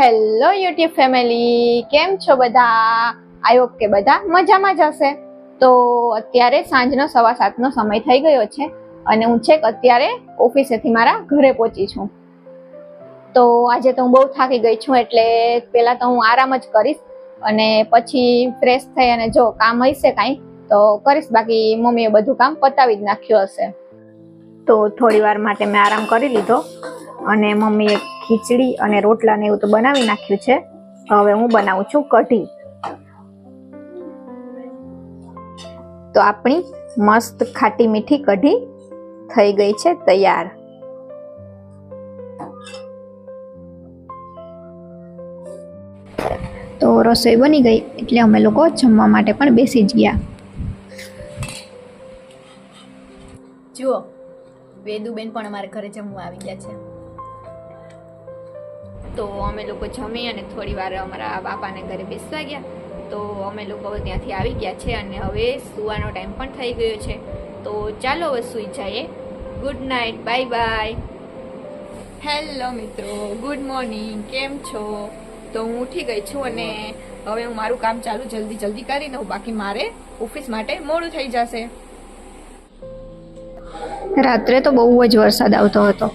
Hello YouTube family કેમ છો બધા? આઈ હોપ કે બધા મજામાં જ હશે. તો અત્યારે સાંજનો સવા સાતનો સમય થઈ ગયો છે અને હું છેક અત્યારે ઓફિસેથી મારા ઘરે પહોંચી છું. તો આજે તો હું બહુ થાકી ગઈ છું એટલે પહેલાં તો હું આરામ જ કરીશ અને પછી ફ્રેશ થઈ અને જો કામ હશે કાંઈ, તો કરીશ. બાકી મમ્મીએ બધું કામ પતાવી જ નાખ્યું હશે. તો થોડી વાર માટે મેં આરામ કરી લીધો. અને મમ્મીએ ખીચડી અને રોટલા ને એવું તો બનાવી નાખ્યું છે. હવે હું બનાવું છું કઢી. તો આપણી મસ્ત ખાટી મીઠી કઢી થઈ ગઈ છે તૈયાર. તો રસોઈ બની ગઈ એટલે અમે લોકો જમવા માટે પણ બેસી જ ગયા. જુઓ, વેદુબેન પણ અમારા ઘરે જમવા આવી ગયા છે. તો અમે લોકો જમી અને થોડી વાર અમારા બાપાને ઘરે બેસવા ગયા. તો અમે લોકો ત્યાંથી આવી ગયા છે અને હવે સુવાનો ટાઈમ પણ થઈ ગયો છે. તો ચાલો હવે સૂઈ જઈએ. Good night bye bye hello મિત્રો ગુડ મોર્નિંગ કેમ છો? તો હું ઉઠી ગઈ છું અને હવે હું મારું કામ ચાલુ જલ્દી જલ્દી કરી દઉં બાકી મારે ઓફિસ માટે મોડું થઈ જશે. રાત્રે તો બહુ જ વરસાદ આવતો હતો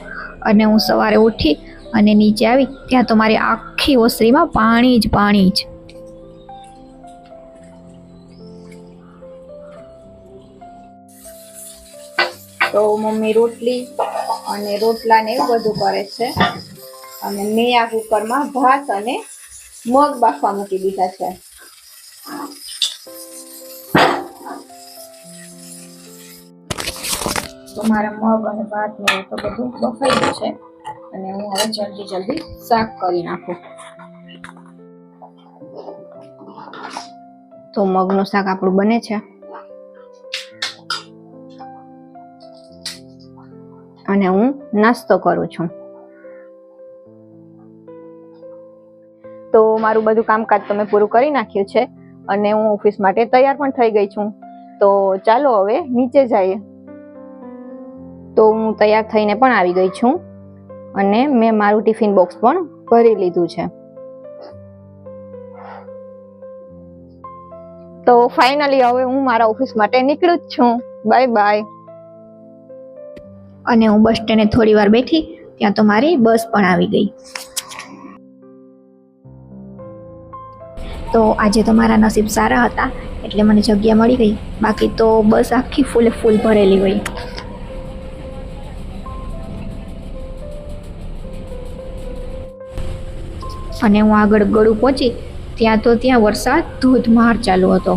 અને હું સવારે ઉઠી અને નીચે આવી, ત્યાં તો મારી આખી ઓસરીમાં પાણી જ પાણી જ. તો મમ્મી રોટલી અને રોટલા ને એવું બધું કરે છે. અને મેં આ કુકરમાં ભાત અને મગ બાફવા મૂકી દીધા છે. તો મારા મગ અને ભાત ને તો બધું બફાઈ ગયું છે. અને હું હવે જલ્દી જલ્દી શાક કરી નાખું. તો મગનું શાક આપણું બને છે. અને હું નાસ્તો કરું છું. તો મારું બધું કામકાજ તમે પૂરું કરી નાખ્યું છે અને હું ઓફિસ માટે તૈયાર પણ થઈ ગઈ છું. તો ચાલો હવે નીચે જઈએ. તો હું તૈયાર થઈને પણ આવી ગઈ છું. અને મેં મારું ટિફિન બોક્સ પણ ભરી લીધું છે. તો ફાઇનલી હવે હું મારા ઓફિસ માટે નીકળું જ છું. બાય બાય અને હું બસ સ્ટેન્ડે થોડી વાર બેઠી, ત્યાં તો મારી બસ પણ આવી ગઈ. તો આજે તો મારા નસીબ સારા હતા, એટલે મને જગ્યા મળી ગઈ. બાકી તો બસ આખી ફૂલે ફૂલ ભરેલી ગઈ. અને હું આગળ ગળું પહોંચી ત્યાં તો ત્યાં વરસાદ ધોધમાર ચાલુ હતો.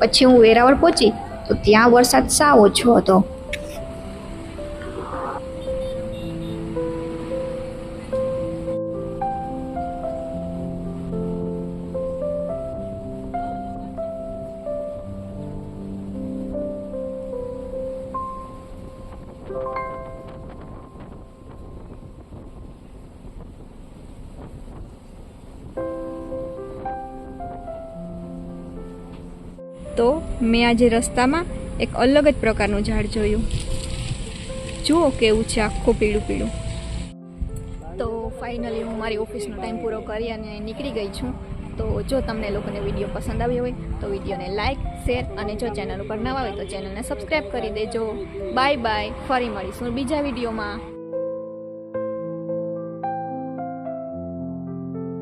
પછી હું વેરાવળ પહોંચી તો ત્યાં વરસાદ સાવ ઓછો હતો. તો મેં આજે રસ્તામાં એક અલગ જ પ્રકારનું ઝાડ જોયું. જુઓ કેવું છે આખું પીળું પીળું. તો ફાઇનલી હું મારી ઓફિસનો ટાઈમ પૂરો કરી અને નીકળી ગઈ છું. તો જો તમને લોકોને વીડિયો પસંદ આવ્યો હોય, તો વિડીયોને લાઇક શેર અને જો ચેનલ ઉપર નવા હોય તો ચેનલને સબસ્ક્રાઈબ કરી દેજો. બાય બાય ફરી મળીશું બીજા વિડીયોમાં